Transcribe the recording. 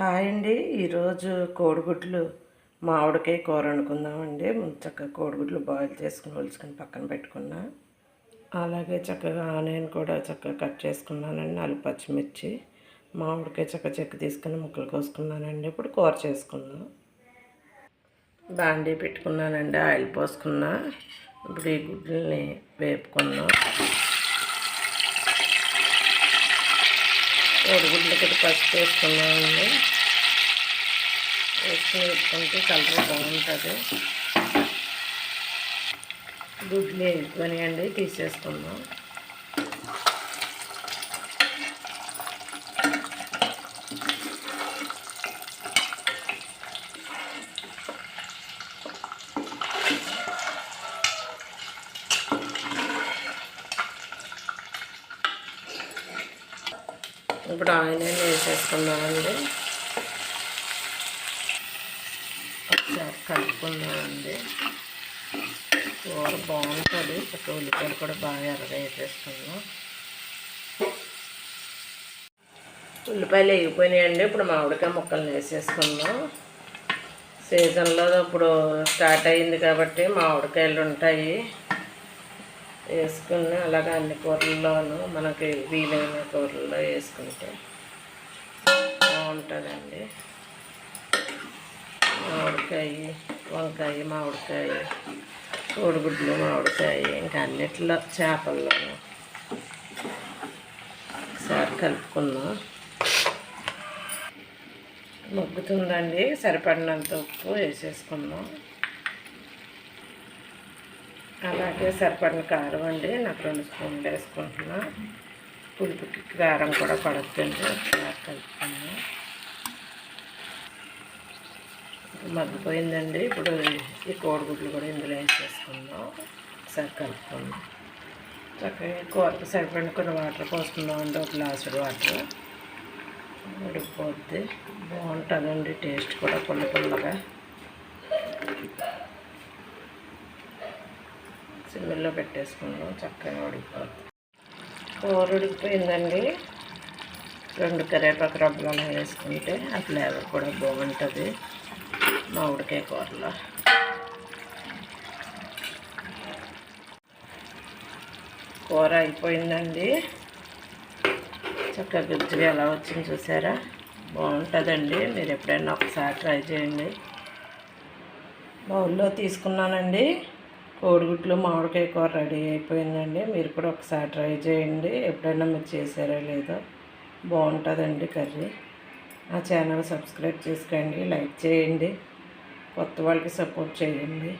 Hi అండి. ఈరోజు కోడిగుడ్లు మామిడికాయ కూర వండుకుందామండి. చక్కగా కోడిగుడ్లు బాయిల్ చేసుకుని ఒలుచుకొని పక్కన పెట్టుకున్నా. అలాగే చక్కగా ఆనియన్ కూడా చక్కగా కట్ చేసుకున్నానండి. నాలుగు పచ్చిమిర్చి మామిడికాయ చక్క చెక్క తీసుకుని ముక్కలు కోసుకున్నానండి. ఇప్పుడు కూర చేసుకుందాం. బాండీ పెట్టుకున్నానండి. ఆయిల్ పోసుకున్నా. ఇప్పుడు ఈ గుడ్లని వేపుకున్నాం. కోడిగుడ్లకి పసుపు వేసుకున్నామండి వేసుకుని వేసుకుంటే కలర్ బాగుంటుంది. గుడ్లు వేసుకొనియండి తీసేసుకుందాం. ఇప్పుడు ఆయిల్ వేసేసుకున్నామండి ఒకసారి కలుపుకున్నామండి కూర బాగుంటుంది. ఒక ఉల్లిపాయలు కూడా బాగా ఎర్రగా వేసేసుకున్నాం ఉల్లిపాయలు వేగిపోయినాయండి. ఇప్పుడు మామిడికాయ ముక్కలు వేసేసుకున్నాం సీజన్లో ఇప్పుడు స్టార్ట్ అయింది కాబట్టి మామిడికాయలు ఉంటాయి. వేసుకుని అలాగే అన్ని కూరల్లోనూ మనకి వీలైన కూరల్లో వేసుకుంటే బాగుంటుందండి. మామిడికాయ వంకాయ మామిడికాయ కోడిగుడ్లు మామిడికాయ ఇంకా అన్నిట్లో చేపల్లోనూ. ఒకసారి కలుపుకున్నాం మొగ్గుతుందండి. సరిపడినంత ఉప్పు వేసేసుకున్నాం అలాగే సరిపడిన కారం అండి. నాకు రెండు స్పూన్లు వేసుకుంటున్నా. పులుపుకి కారం కూడా పడుతుంది ఒకసారి కలుపుకున్నా. మగ్గిపోయిందండి. ఇప్పుడు ఈ కోడిగుడ్లు కూడా ఇందులో వేసేసుకుందాం. ఒకసారి కలుపుకుందాం. చక్కగా కూరకు సరిపడిన కొన్ని వాటర్ పోసుకుందాం అండి ఒక గ్లాసు వాటర్. ఉడికిపోద్ది. బాగుంటుందండి. టేస్ట్ కూడా పుల్ల పుల్లగా. సిమ్మిల్లో పెట్టేసుకున్నాం చక్కగా ఉడికిపోతుంది. కూర ఉడికిపోయిందండి. రెండు కరివేపాకు రబ్బలను వేసుకుంటే ఆ ఫ్లేవర్ కూడా బాగుంటుంది. మామిడికాయ కూరలో. కూర అయిపోయిందండి. చక్కగా గుజ్జుగా ఎలా వచ్చింది చూసారా? బాగుంటుందండి. మీరు ఎప్పుడైనా ఒకసారి ట్రై చేయండి. బౌల్లో తీసుకున్నానండి. కోడిగుడ్లు మామిడికాయ కూర రెడీ అయిపోయిందండి. మీరు కూడా ఒకసారి ట్రై చేయండి. ఎప్పుడైనా మీరు చేసారో లేదో బాగుంటుందండి కర్రీ. నా ఛానల్ సబ్స్క్రైబ్ చేసుకోండి లైక్ చేయండి కొత్త వాళ్ళకి సపోర్ట్ చేయండి.